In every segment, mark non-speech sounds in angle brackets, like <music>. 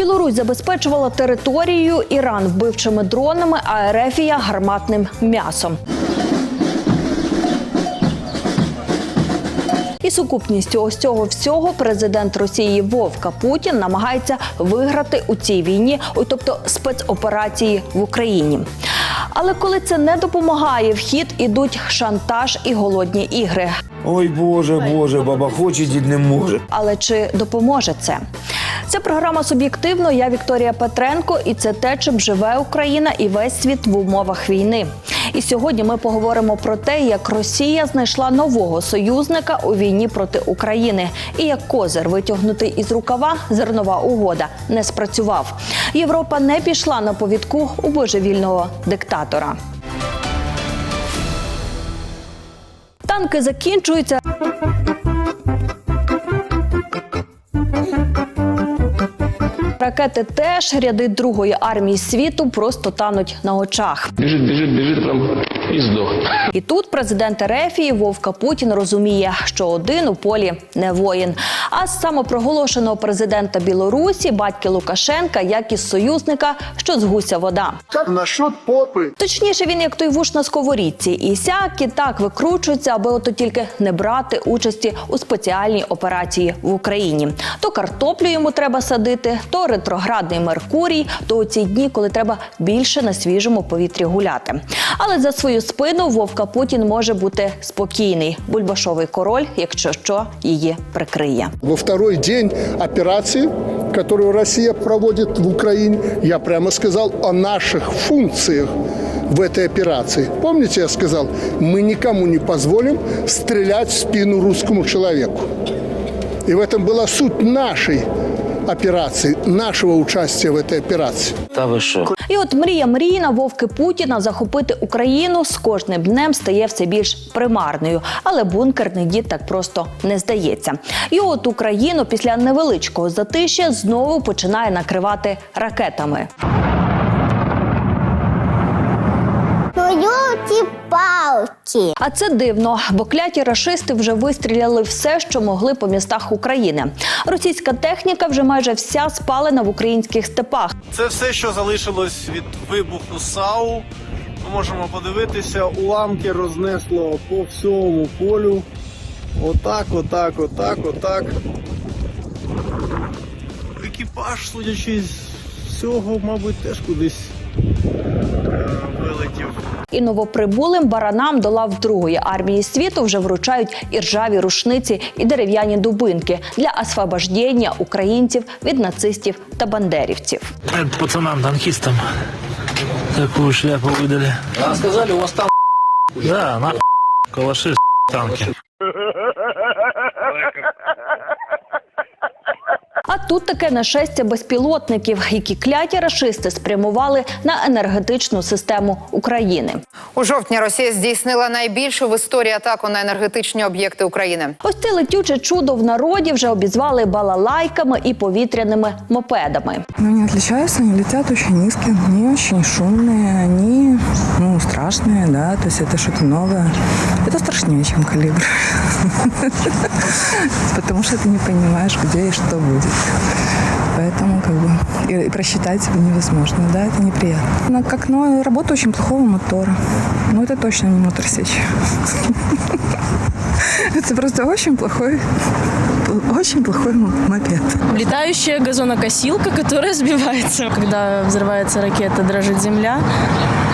Білорусь забезпечувала територію, Іран вбивчими дронами, а Ерефія гарматним м'ясом. І сукупністю ось цього всього президент Росії Вовка Путін намагається виграти у цій війні, тобто спецоперації в Україні. Але коли це не допомагає, в хід ідуть шантаж і голодні ігри. Ой Боже, Боже, баба хоче, дід не може. Але чи допоможе це? Це програма суб'єктивно. Я Вікторія Петренко, і це те, чим живе Україна і весь світ в умовах війни. І сьогодні ми поговоримо про те, як Росія знайшла нового союзника у війні проти України, і як козир витягнутий із рукава зернова угода не спрацював. Європа не пішла на повідку у божевільного диктатора. Танки закінчуються. Ракети теж ряди другої армії світу просто тануть на очах. Бежит, бежит, бежит, прям и сдох. І тут президент Ерефії Вовка Путін розуміє, що один у полі не воїн. А з самопроголошеного президента Білорусі батьки Лукашенка, як із союзника, що з гуся вода. Как насчет попы? Точніше, він як той вуш на сковорідці, і сякі так викручується, аби ото тільки не брати участі у спеціальній операції в Україні. То картоплю йому треба садити, то ретроградний Меркурій, то у ці дні, коли треба більше на свіжому повітрі гуляти. Але за свою спину Вовка Путін може бути спокійний. Бульбашовий король, якщо що, її прикриє. Во второй день операции, которую Россия проводит в Украине, я прямо сказал о наших функциях в этой операции. Помните, я сказал, мы никому не позволим стрелять в спину русскому человеку. И в этом была суть нашей операции, нашего участия в этой операции. Та ви що? І от мрія мрійна вовки Путіна захопити Україну з кожним днем стає все більш примарною. Але бункерний дід так просто не здається. І от Україну після невеличкого затишя знову починає накривати ракетами. Елки-палки. А це дивно, бо кляті рашисти вже вистріляли все, що могли по містах України. Російська техніка вже майже вся спалена в українських степах. Це все, що залишилось від вибуху САУ. Ми можемо подивитися, уламки рознесло по всьому полю. Отак, отак, отак, отак. Екіпаж, судячи з всього, мабуть, теж кудись вилетів. І новоприбулим баранам до лав Другої армії світу вже вручають і ржаві рушниці, і дерев'яні дубинки для освобождення українців від нацистів та бандерівців. Пацанам, танкистам такую шляпу выдали. Нам сказали, у вас там Да, на калаши танки. <laughs> тут таке нашестя безпілотників, які кляті рашисти спрямували на енергетичну систему України. У жовтні Росія здійснила найбільшу в історії атаку на енергетичні об'єкти України. Ось це летюче чудо в народі вже обізвали балалайками і повітряними мопедами. Но они отличаются, они летят очень низко, они очень шумные, они, ну, страшные, да, то есть это что-то новое. Это страшнее, чем калибр. Потому <laughs> что ты не понимаешь, где и что будет. Поэтому как бы и, просчитать невозможно, да, это неприятно. Но как, ну, работа очень плохого мотора. Ну, это точно не моторсечь. <laughs> Это просто очень плохой, очень плохой мопед. Летающая газонокосилка, которая сбивается. Когда взрывается ракета, дрожит земля,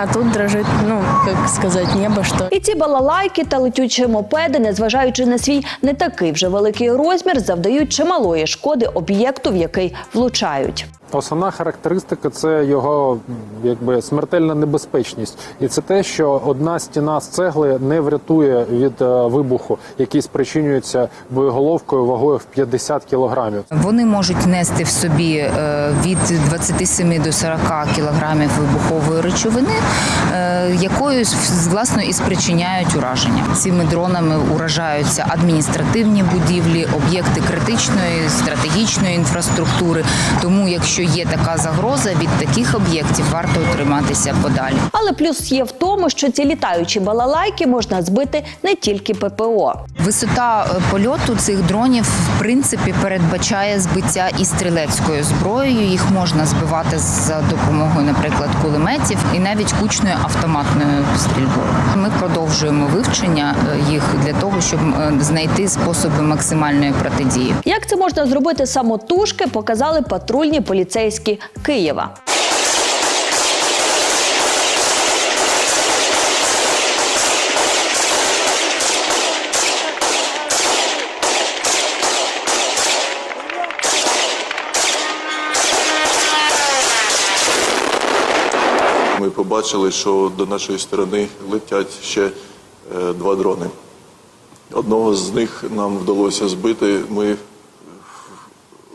а тут дрожить, ну, як сказати, небо, що... І ці балалайки та летючі мопеди, незважаючи на свій не такий вже великий розмір, завдають чималої шкоди об'єкту, в який влучають. Основна характеристика це його якби смертельна небезпечність, і це те, що одна стіна з цегли не врятує від е, вибуху, який спричинюється боєголовкою вагою в 50 кілограмів. Вони можуть нести в собі е, від 27 до 40 кілограмів вибухової речовини, е, якою власно і спричиняють ураження. Цими дронами уражаються адміністративні будівлі, об'єкти критичної стратегічної інфраструктури. Тому, якщо є така загроза, від таких об'єктів варто утриматися подалі. Але плюс є в тому, що ці літаючі балалайки можна збити не тільки ППО. Висота е, польоту цих дронів в принципі передбачає збиття і стрілецькою зброєю. Їх можна збивати за допомогою, наприклад, кулеметів і навіть кучною автоматною стрільбою. Ми продовжуємо вивчення е, їх для того, щоб е, знайти способи максимальної протидії. Як це можна зробити самотужки, показали патрульні поліцейські Києва. Ми побачили, що до нашої сторони летять ще е, два дрони. Одного з них нам вдалося збити. Ми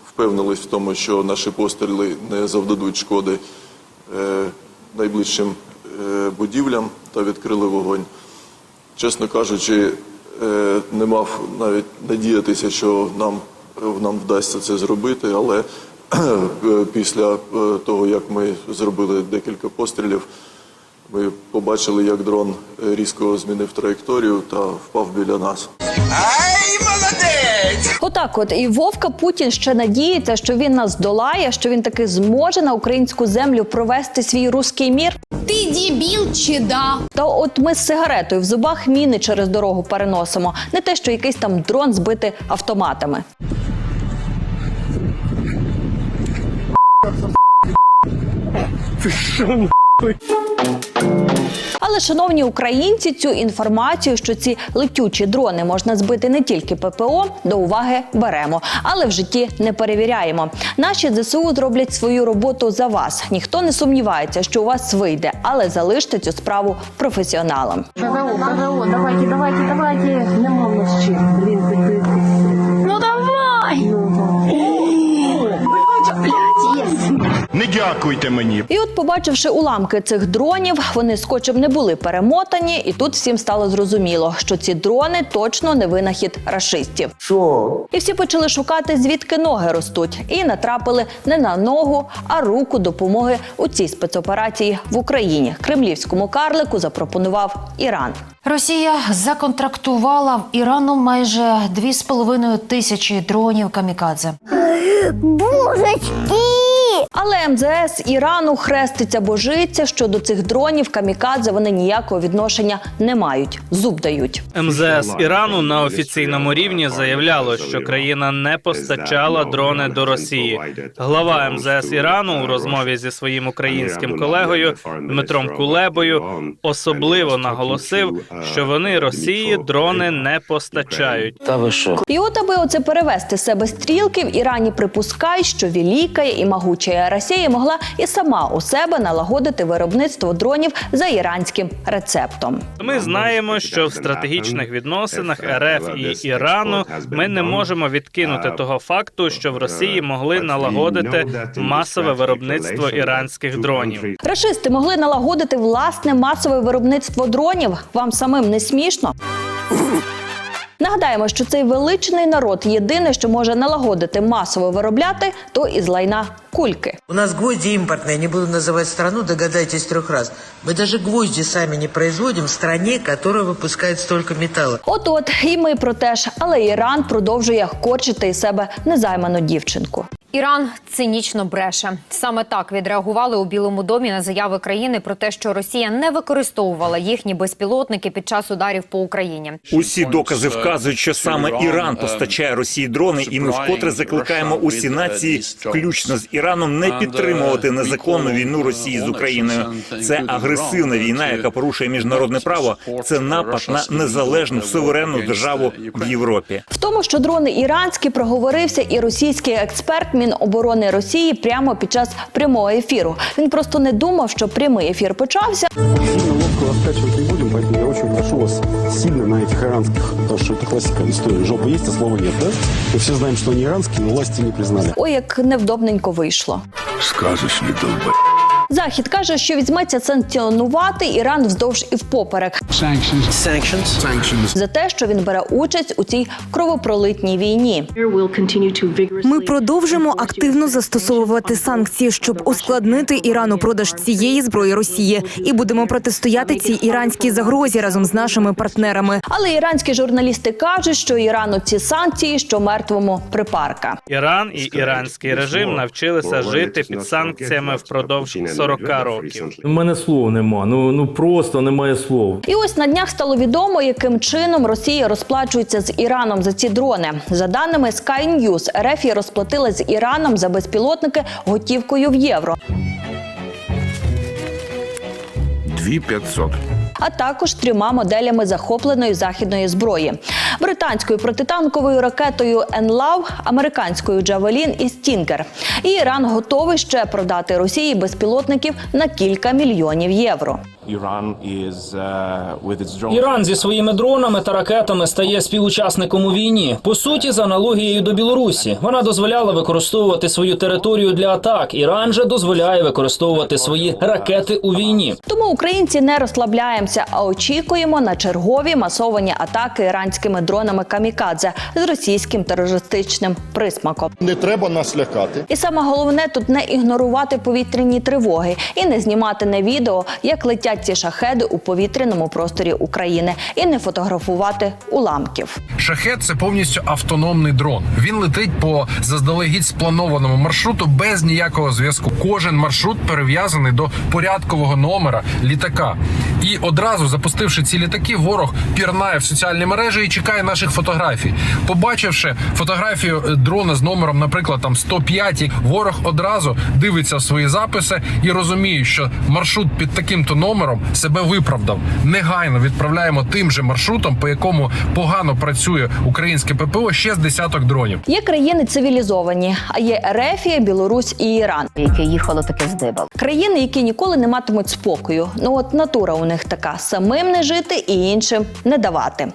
впевнились в тому, що наші постріли не завдадуть шкоди е, найближчим е, будівлям та відкрили вогонь. Чесно кажучи, не мав навіть надіятися, що нам, нам вдасться це зробити, але після е, того, як ми зробили декілька пострілів, ми побачили, як дрон е, різко змінив траєкторію та впав біля нас. Отак, от і Вовка Путін ще надіється, що він нас долає, що він таки зможе на українську землю провести свій руський мір. Ти дебіл чи да? Та от ми з сигаретою в зубах міни через дорогу переносимо, не те, що якийсь там дрон збити автоматами. Але, шановні українці, цю інформацію, що ці летючі дрони можна збити не тільки ППО, до уваги беремо, але в житті не перевіряємо. Наші ЗСУ зроблять свою роботу за вас. Ніхто не сумнівається, що у вас вийде, але залиште цю справу професіоналам. ПВО, давайте, давайте, давайте. Нема нас чим. Не дякуйте мені. І от, побачивши уламки цих дронів, вони скотчем не були перемотані, і тут всім стало зрозуміло, що ці дрони точно не винахід рашистів. Що? І всі почали шукати, звідки ноги ростуть, і натрапили не на ногу, а руку допомоги у цій спецоперації в Україні. Кремлівському карлику запропонував Іран. Росія законтрактувала в Ірану майже 2,5 тисячі дронів камікадзе. Божечки! Але МЗС Ірану хреститься божиться, що до цих дронів камікадзе вони ніякого відношення не мають. Зуб дають. МЗС Ірану на офіційному рівні заявляло, що країна не постачала дрони до Росії. Глава МЗС Ірану у розмові зі своїм українським колегою Дмитром Кулебою особливо наголосив, що вони Росії дрони не постачають. Та ви що? І от аби оце перевести себе стрілки, в Ірані припускають, що велика і могуча Росія могла і сама у себе налагодити виробництво дронів за іранським рецептом. Ми знаємо, що в стратегічних відносинах РФ і Ірану ми не можемо відкинути того факту, що в Росії могли налагодити масове виробництво іранських дронів. Рашисти могли налагодити власне масове виробництво дронів. Вам самим не смішно? Нагадаємо, що цей величний народ єдине, що може налагодити масово виробляти, то із лайна кульки. У нас гвозди импортные, не буду называть страну, догадайтесь трех раз. Мы даже гвозди сами не производим в стране, которая выпускает столько металла. От от і ми про те ж, але Іран продовжує корчити із себе незайману дівчинку. Іран цинічно бреше. Саме так відреагували у Білому домі на заяви країни про те, що Росія не використовувала їхні безпілотники під час ударів по Україні. Усі докази вказують, що саме Іран постачає Росії дрони, і ми вкотре закликаємо усі нації, включно з Іраном, не підтримувати незаконну війну Росії з Україною. Це агресивна війна, яка порушує міжнародне право. Це напад на незалежну суверенну державу в Європі. В тому, що дрони іранські, проговорився і російський експерт Міноборони Росії прямо під час прямого ефіру. Він просто не думав, що прямий ефір почався. Сильно ловко раскачивать не будем, поэтому я очень прошу вас сильно на этих иранских, потому что это классика истории. Жопа есть, а слова нет, да? Мы все знаем, что они иранские, но власти не признали. Ой, як невдобненько вийшло. Сказочний долбай. Захід каже, що візьметься санкціонувати Іран вздовж і впоперек за те, що він бере участь у цій кровопролитній війні. Ми продовжимо активно застосовувати санкції, щоб ускладнити Ірану продаж цієї зброї Росії, і будемо протистояти цій іранській загрозі разом з нашими партнерами. Але іранські журналісти кажуть, що Ірану ці санкції, що мертвому припарка. Іран і іранський режим навчилися жити під санкціями впродовж 40 років. У мене слов нема. Ну ну просто немає слов. І ось на днях стало відомо, яким чином Росія розплачується з Іраном за ці дрони. За даними Sky News, РФ розплатила з Іраном за безпілотники готівкою в євро. 2500. А також трьома моделями захопленої західної зброї: британською протитанковою ракетою «Енлав», американською «Джавелін» і «Стінгер». І Іран готовий ще продати Росії безпілотників на кілька мільйонів євро. Іран зі своїми дронами та ракетами стає співучасником у війні. По суті, за аналогією до Білорусі, вона дозволяла використовувати свою територію для атак. Іран же дозволяє використовувати свої ракети у війні. Тому українці не розслабляємося, а очікуємо на чергові масовані атаки іранськими дронами камікадзе з російським терористичним присмаком. Не треба нас лякати. І саме головне тут не ігнорувати повітряні тривоги і не знімати на відео, як летять ці шахеди у повітряному просторі України, і не фотографувати уламків. Шахет це повністю автономний дрон. Він летить по заздалегідь спланованому маршруту без ніякого зв'язку. Кожен маршрут перев'язаний до порядкового номера літака. І одразу запустивши ці літаки, ворог пірнає в соціальні мережі і чекає наших фотографій. Побачивши фотографію е, дрона з номером, наприклад, там 105, ворог одразу дивиться в свої записи і розуміє, що маршрут під таким-то номером себе виправдав. Негайно відправляємо тим же маршрутом, по якому погано працює українське ППО, ще з десяток дронів. Є країни цивілізовані, а є Ерефія, Білорусь і Іран, яке їхало таке здибав. Країни, які ніколи не матимуть спокою. Ну от натура у них така: самим не жити і іншим не давати.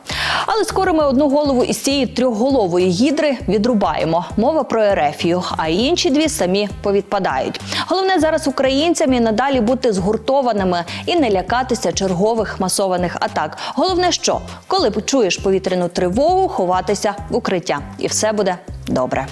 Але скоро ми одну голову із цієї трьохголової гідри відрубаємо. Мова про Ерефію, а інші дві самі повідпадають. Головне зараз українцям і надалі бути згуртованими і не лякатися чергових масованих атак. Головне, що коли почуєш повітряну тривогу, ховатися в укриття, і все буде добре.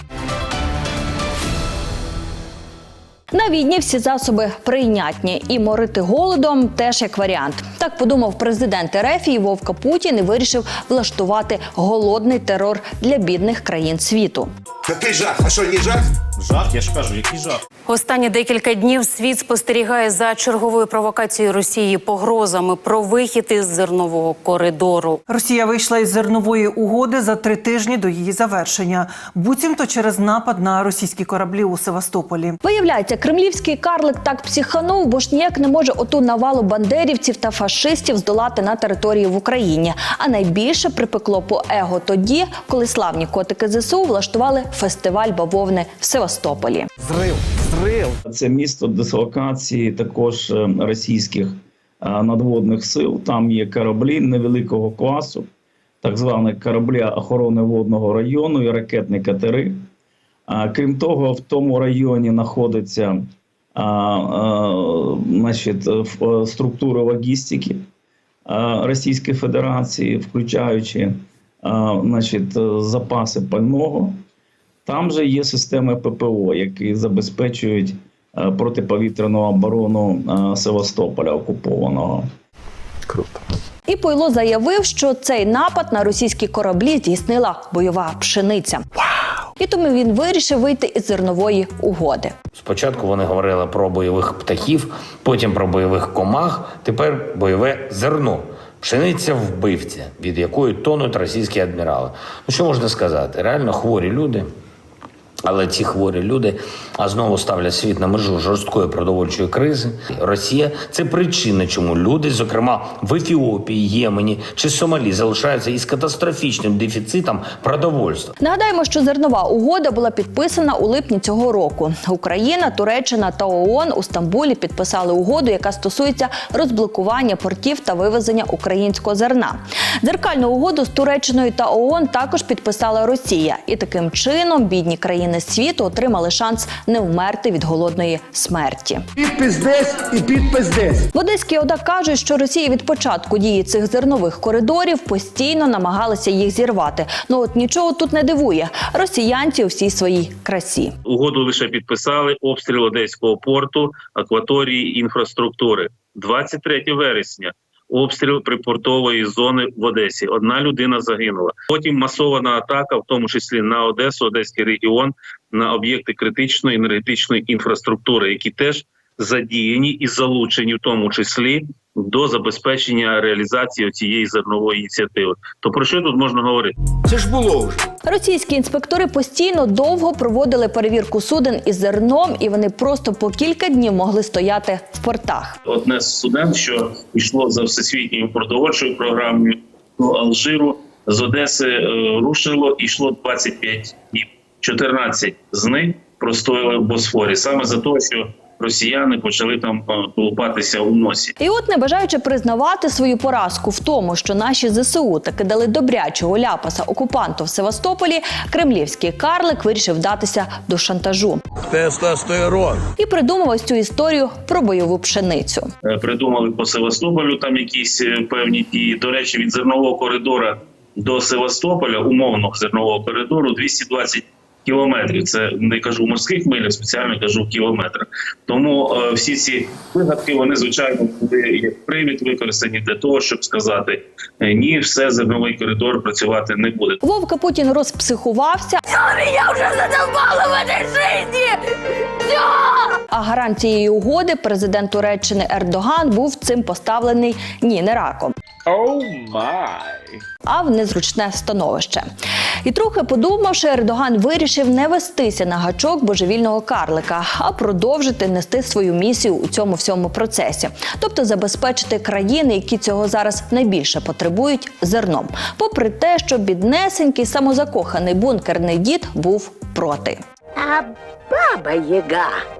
На війні всі засоби прийнятні і морити голодом теж як варіант. Так подумав президент Ерефії Вовка Путін і вирішив влаштувати голодний терор для бідних країн світу. Який жах? А що, не жах? Жах, я ж кажу, який жах. Останні декілька днів світ спостерігає за черговою провокацією Росії погрозами про вихід із зернового коридору. Росія вийшла із зернової угоди за три тижні до її завершення, буцімто через напад на російські кораблі у Севастополі. Виявляється, кремлівський карлик так психанув, бо ж ніяк не може оту навалу бандерівців та фашистів здолати на території в Україні. А найбільше припекло по его тоді, коли славні котики ЗСУ влаштували фестиваль бавовни в Севастополі. Зрив, зрив. Це місто дислокації також е, російських е, надводних сил. Там є кораблі невеликого класу, так звані кораблі охорони водного району і ракетні катери. А, Крім того, в тому районі знаходиться а, а, значить, структури логістики Російської Федерації, включаючи значить, запаси пального. Там же є системи ППО, які забезпечують протиповітряну оборону Севастополя окупованого. І Пойло заявив, що цей напад на російські кораблі здійснила бойова пшениця. І тому він вирішив вийти із зернової угоди. Спочатку вони говорили про бойових птахів, потім про бойових комах, тепер бойове зерно. Пшениця вбивця, від якої тонуть російські адмірали. Ну що можна сказати? Реально хворі люди. Але ці хворі люди а знову ставлять світ на межу жорсткої продовольчої кризи. Росія це причина, чому люди, зокрема в Ефіопії, Ємені чи Сомалі, залишаються із катастрофічним дефіцитом продовольства. Нагадаємо, що зернова угода була підписана у липні цього року. Україна, Туреччина та ООН у Стамбулі підписали угоду, яка стосується розблокування портів та вивезення українського зерна. Дзеркальну угоду з Туреччиною та ООН також підписала Росія, і таким чином бідні країни країни світу отримали шанс не вмерти від голодної смерті. Підпис десь і підпис десь. В Одеській ОДА кажуть, що Росія від початку дії цих зернових коридорів постійно намагалася їх зірвати. Ну от нічого тут не дивує. Росіянці у всій своїй красі. Угоду лише підписали обстріл Одеського порту, акваторії інфраструктури. 23 вересня. Обстріл припортової зони в Одесі. Одна людина загинула. Потім масована атака, в тому числі на Одесу, Одеський регіон, на об'єкти критичної енергетичної інфраструктури, які теж задіяні і залучені, в тому числі до забезпечення реалізації цієї зернової ініціативи. То про що тут можна говорити? Це ж було вже. Російські інспектори постійно довго проводили перевірку суден із зерном, і вони просто по кілька днів могли стояти в портах. одне з суден, що йшло за всесвітньою продовольчою програмою до Алжиру, з Одеси е, рушило і йшло 25 днів. 14 з них простояли в Босфорі саме за те, що росіяни почали там е, колупатися у носі. І от, не бажаючи признавати свою поразку в тому, що наші ЗСУ таки дали добрячого ляпаса окупанту в Севастополі, кремлівський карлик вирішив вдатися до шантажу Тестостерон. і придумав ось цю історію про бойову пшеницю. Е, Придумали по Севастополю там якісь е, певні дії. До речі, від зернового коридора до Севастополя, умовно зернового коридору, 220 кілометрів. Це не кажу в морських милях, спеціально кажу в кілометрах. Тому е, всі ці вигадки вони звичайно були як привід використані для того, щоб сказати е, ні, все зерновий коридор працювати не буде. Вовка Путін розпсихувався. Я вже задовбала в жизни! Все! А гарант цієї угоди президент Туреччини Ердоган був цим поставлений ні не раком. А в незручне становище. І трохи подумавши, Ердоган вирішив не вестися на гачок божевільного карлика, а продовжити нести свою місію у цьому всьому процесі, тобто забезпечити країни, які цього зараз найбільше потребують, зерном. Попри те, що біднесенький самозакоханий бункерний дід був проти. А баба Яга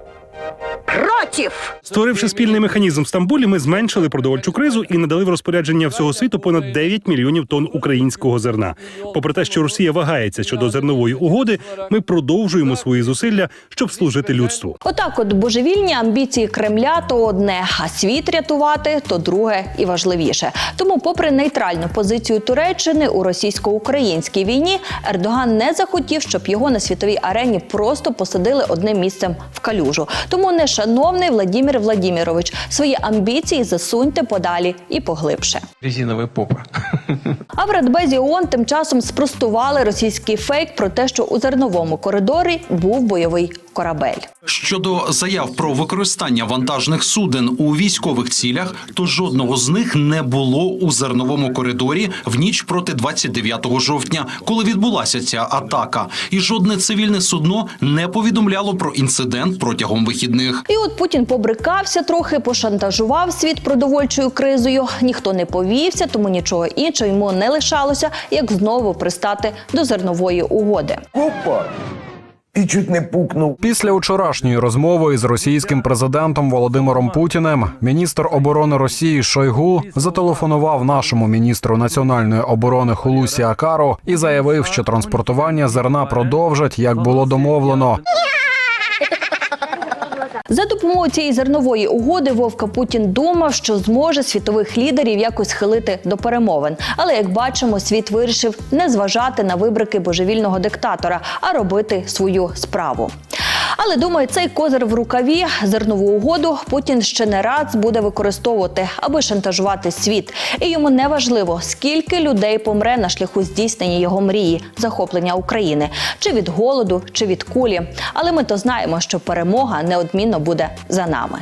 против! Створивши спільний механізм в Стамбулі, ми зменшили продовольчу кризу і надали в розпорядження всього світу понад 9 мільйонів тонн українського зерна. Попри те, що Росія вагається щодо зернової угоди, ми продовжуємо свої зусилля, щоб служити людству. Отак, от божевільні амбіції Кремля то одне, а світ рятувати то друге і важливіше. Тому, попри нейтральну позицію Туреччини у російсько-українській війні, Ердоган не захотів, щоб його на світовій арені просто посадили одним місцем в калюжу. Тому, не шановний Владімір Владімірович, свої амбіції засуньте подалі і поглибше. Резиновая попа. А в Радбезі ООН тим часом спростували російський фейк про те, що у зерновому коридорі був бойовий корабель. Щодо заяв про використання вантажних суден у військових цілях, то жодного з них не було у зерновому коридорі в ніч проти 29 жовтня, коли відбулася ця атака, і жодне цивільне судно не повідомляло про інцидент протягом вихідних. І от Путін побрикався трохи, пошантажував світ продовольчою кризою. Ніхто не повівся, тому нічого іншого йому не лишалося, як знову пристати до зернової угоди. Опа! І чуть не пукнув. Після вчорашньої розмови із російським президентом Володимиром Путіним міністр оборони Росії Шойгу зателефонував нашому міністру національної оборони Хулусі Акару і заявив, що транспортування зерна продовжать, як було домовлено. За допомогою цієї зернової угоди Вовка Путін думав, що зможе світових лідерів якось схилити до перемовин. Але як бачимо, світ вирішив не зважати на вибрики божевільного диктатора, а робити свою справу. Але думаю, цей козир в рукаві зернову угоду Путін ще не раз буде використовувати, аби шантажувати світ. І йому не важливо, скільки людей помре на шляху здійснення його мрії захоплення України, чи від голоду, чи від кулі. Але ми то знаємо, що перемога неодмінно буде за нами.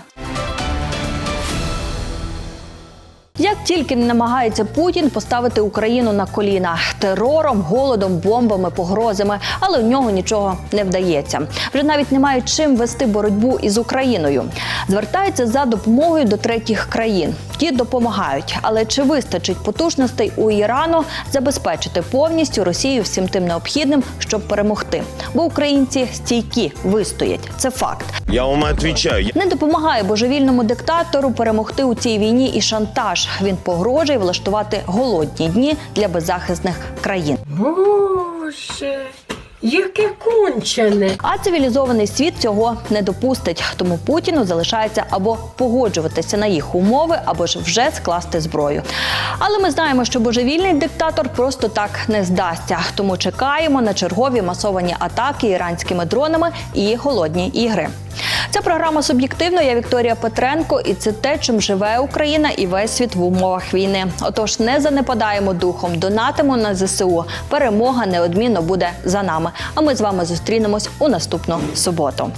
Як тільки намагається Путін поставити Україну на коліна терором, голодом, бомбами, погрозами, але у нього нічого не вдається. Вже навіть немає чим вести боротьбу із Україною. Звертається за допомогою до третіх країн. Ті допомагають, але чи вистачить потужностей у Ірану забезпечити повністю Росію всім тим необхідним, щоб перемогти? Бо українці стійкі вистоять. Це факт. Я вам отвечаю. Не допомагає божевільному диктатору перемогти у цій війні і шантаж. Він погрожує влаштувати голодні дні для беззахисних країн. Боже, Яке кончене. А цивілізований світ цього не допустить. Тому Путіну залишається або погоджуватися на їх умови, або ж вже скласти зброю. Але ми знаємо, що божевільний диктатор просто так не здасться. Тому чекаємо на чергові масовані атаки іранськими дронами і голодні ігри. Це програма суб'єктивно. Я Вікторія Петренко, і це те, чим живе Україна і весь світ в умовах війни. Отож, не занепадаємо духом, донатимо на ЗСУ. Перемога неодмінно буде за нами. А ми з вами зустрінемось у наступну суботу.